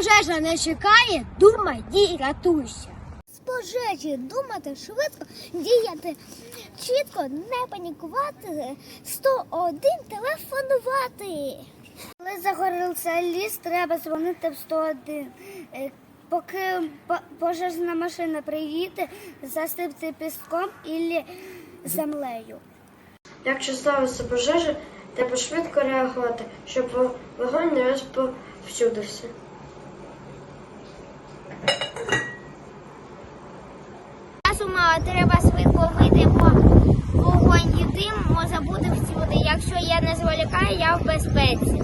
Пожежа не чекає, думай, дій, рятуйся. З пожежі думати швидко, діяти чітко, не панікувати, 101 телефонувати. Коли загорівся ліс, треба дзвонити в 101. Е, Поки пожежна машина приїде, засипти піском і землею. Якщо сталася пожежа, треба швидко реагувати, щоб вогонь не розповсюдився. Треба швидко вийти, бо вогонь і дим може бути всюди. Якщо я не зволікаю, я в безпеці.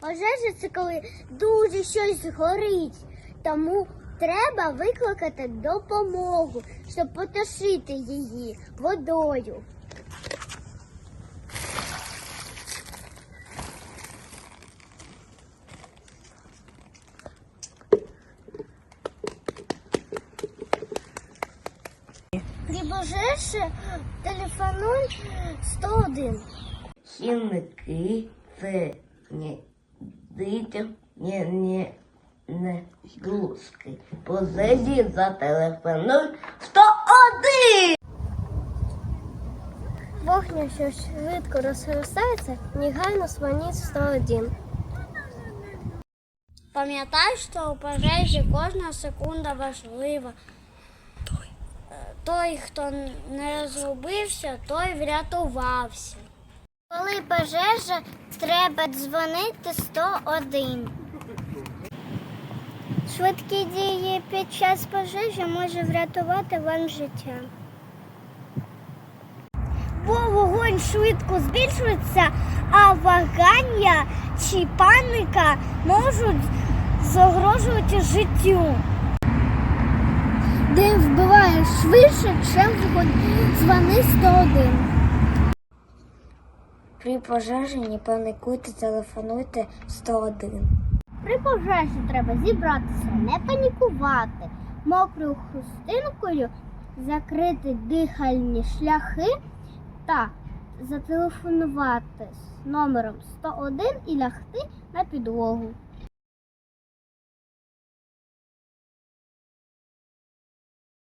Пожежа це коли дуже щось горить, тому треба викликати допомогу, щоб потушити її водою. При пожежі телефонуй 101. Хімники це не дитя, не, не, не глузки. Позаді зателефонуй 101! Вогня, що швидко розростається, негайно дзвоніть 101. Пам'ятай, що у пожежі кожна секунда важлива. Той, хто не розгубився, той врятувався. Коли пожежа, треба дзвонити 101. Швидкі дії під час пожежі може врятувати вам життя. Бо вогонь швидко збільшується, а вагання чи паніка можуть загрожувати життю. Вбиває швидше, ніж. Дзвони 101. При пожежі не паникуйте, телефонуйте 101. При пожежі треба зібратися, не панікувати, мокрою хустинкою закрити дихальні шляхи та зателефонувати з номером 101 і лягти на підлогу.